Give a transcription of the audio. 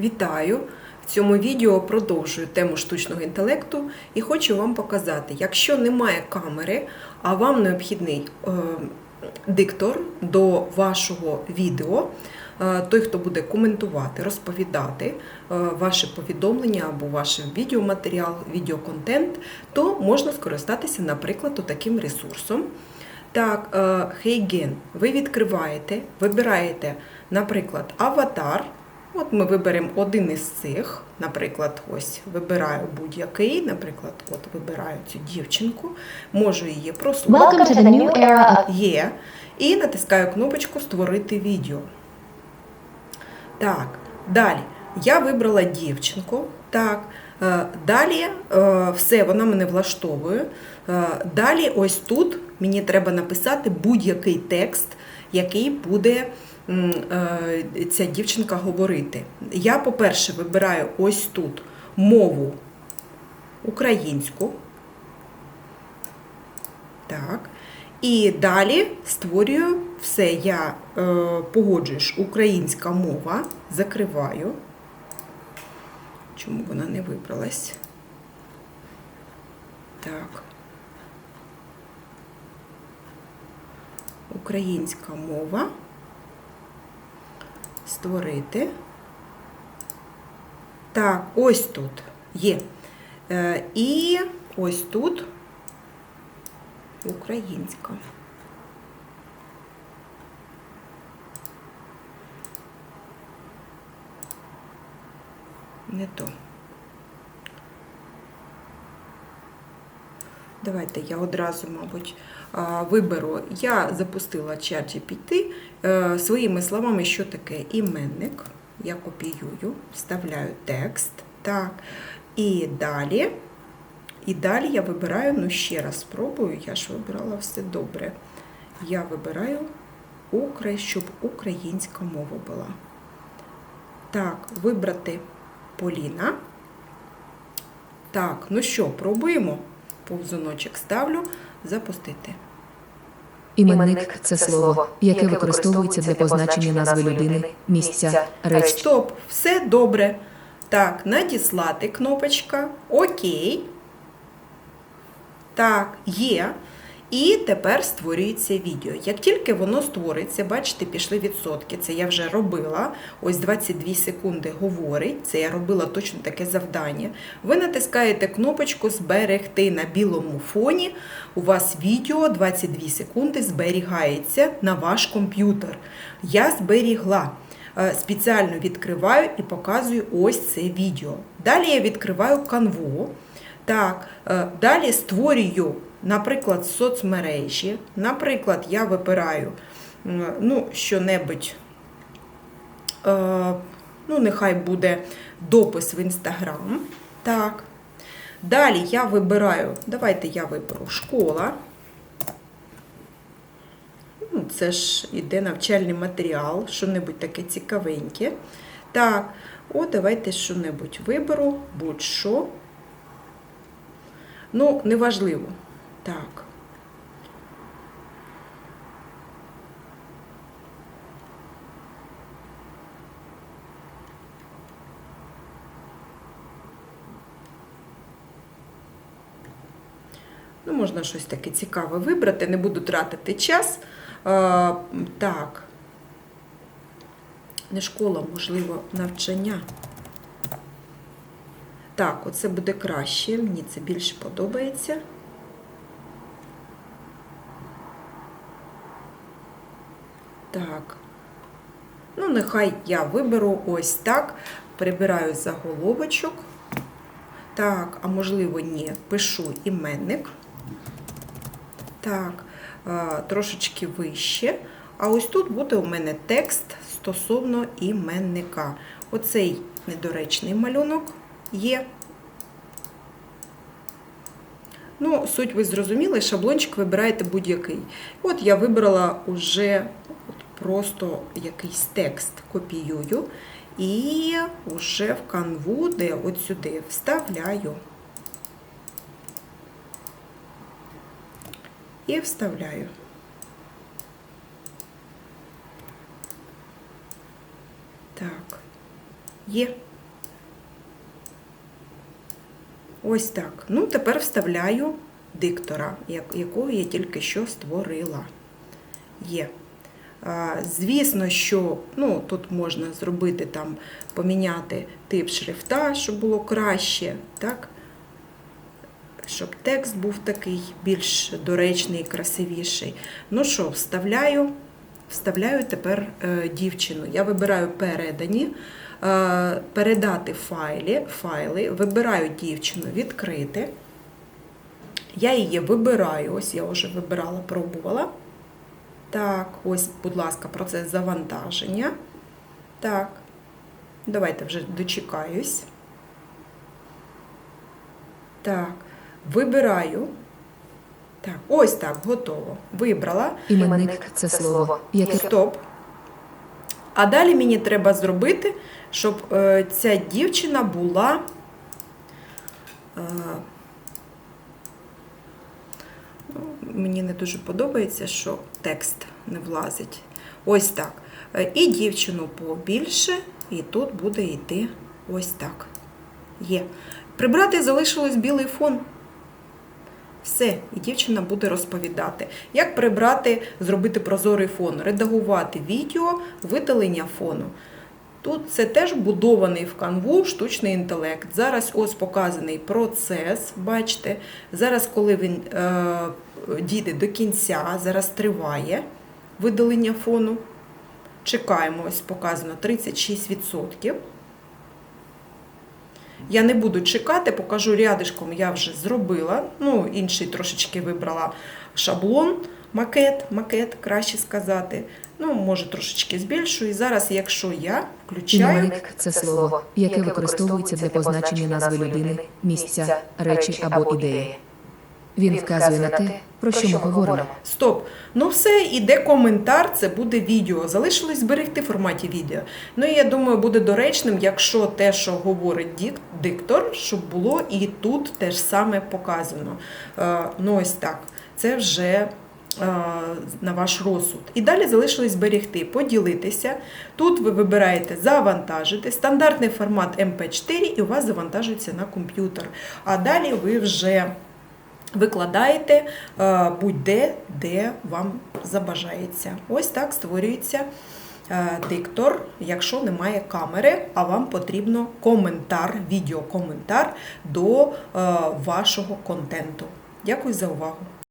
Вітаю! В цьому відео продовжую тему штучного інтелекту і хочу вам показати, якщо немає камери, а вам необхідний е, диктор до вашого відео, е, той, хто буде коментувати, розповідати е, ваші повідомлення або ваш відеоматеріал, відеоконтент, то можна скористатися, наприклад, таким ресурсом. Так, е, Heygen, ви відкриваєте, вибираєте, наприклад, аватар. От ми виберемо один із цих, наприклад, ось вибираю будь-який, наприклад, от вибираю цю дівчинку, можу її of Є. І натискаю кнопочку Створити відео. Так, далі. Я вибрала дівчинку. Так. е, Далі е, все, вона мене влаштовує. Е, Далі, ось тут мені треба написати будь-який текст, який буде е, ця дівчинка говорити. Я, по-перше, вибираю ось тут мову українську. Так. І далі створюю все. Я е, погоджуюсь, українська мова, закриваю. Чому вона не вибралась? Так. Українська мова. Створити. Так, ось тут є. Е, і ось тут українська. Не то. Давайте я одразу, мабуть, виберу. Я запустила ChatGPT е, своїми словами, що таке іменник. Я копіюю, вставляю текст. Так. І далі. І далі я вибираю, ну ще раз спробую, я ж вибирала все добре. Я вибираю, «Укра- щоб українська мова була. Так, вибрати Поліна. Так, ну що, пробуємо. Повзуночок ставлю, запустити. Іменник це слово, яке використовується для позначення назви людини, місця, речі. Стоп, все добре. Так, надіслати кнопочка. Окей. Так, є. І тепер створюється відео. Як тільки воно створиться, бачите, пішли відсотки. Це я вже робила. Ось 22 секунди говорить. Це я робила точно таке завдання. Ви натискаєте кнопочку Зберегти на білому фоні. У вас відео 22 секунди зберігається на ваш комп'ютер. Я зберігла. Е, Спеціально відкриваю і показую ось це відео. Далі я відкриваю канву. Так, е, далі створюю, наприклад, соцмережі. Наприклад, я вибираю ну, що-небудь, е, ну, нехай буде допис в Інстаграм. Так. Далі я вибираю, давайте я виберу школа. Ну, Це ж іде навчальний матеріал, що-небудь таке цікавеньке. Так, о, давайте що-небудь виберу, будь-що. Ну, неважливо. Так. Ну, можна щось таке цікаве вибрати, не буду тратити час. Е, так. Не школа, можливо, навчання. Так, оце буде краще, мені це більше подобається. Так. Ну, нехай я виберу ось так. Прибираю заголовочок. Так, а можливо, ні, пишу іменник. Так, е, трошечки вище. А ось тут буде у мене текст стосовно іменника. Оцей недоречний малюнок є. Ну, суть ви зрозуміли, шаблончик вибираєте будь-який. От я вибрала уже просто якийсь текст, копіюю і вже в канву, де от сюди вставляю. І вставляю. Так. Є. Ось так. Ну, тепер вставляю диктора, якого я тільки що створила. Є. Звісно, що ну, тут можна зробити там, поміняти тип шрифта, щоб було краще, так? щоб текст був такий більш доречний і красивіший. Ну що, вставляю, вставляю тепер е, дівчину. Я вибираю передані, е, передати файлі, файли, вибираю дівчину, відкрити. Я її вибираю, ось я вже вибирала, пробувала. Так, ось, будь ласка, процес завантаження. Так, давайте вже дочекаюсь. Так, вибираю. Так, ось так, готово. Вибрала. Іменник це слово, яке Стоп. А далі мені треба зробити, щоб е, ця дівчина була. Е, ну, мені не дуже подобається, що текст не влазить. Ось так. Е, І дівчину побільше, і тут буде йти ось так. Є. Прибрати залишилось білий фон. Все, і дівчина буде розповідати, як прибрати, зробити прозорий фон, редагувати відео, видалення фону. Тут це теж будований в канву штучний інтелект. Зараз ось показаний процес, бачите. Зараз, коли він е, дійде до кінця, зараз триває видалення фону. Чекаємо, ось показано 36%. Я не буду чекати, покажу рядишком, я вже зробила. Ну, інший трошечки вибрала шаблон, макет, макет, краще сказати. Ну, може, трошечки збільшую. І зараз, якщо я включаю, іменник це слово, яке використовується для позначення назви людини, місця, речі або ідеї. Він вказує на те, про що ми говоримо. Стоп. Ну все, іде коментар, це буде відео. Залишилось зберегти в форматі відео. Ну і я думаю, буде доречним, якщо те, що говорить диктор, щоб було і тут те ж саме показано. Е, ну ось так. Це вже е, на ваш розсуд. І далі залишилось зберегти, поділитися. Тут ви вибираєте завантажити, стандартний формат MP4 і у вас завантажується на комп'ютер. А далі ви вже викладаєте е, будь-де, де вам забажається. Ось так створюється е, диктор, якщо немає камери, а вам потрібно коментар, відеокоментар до е, вашого контенту. Дякую за увагу!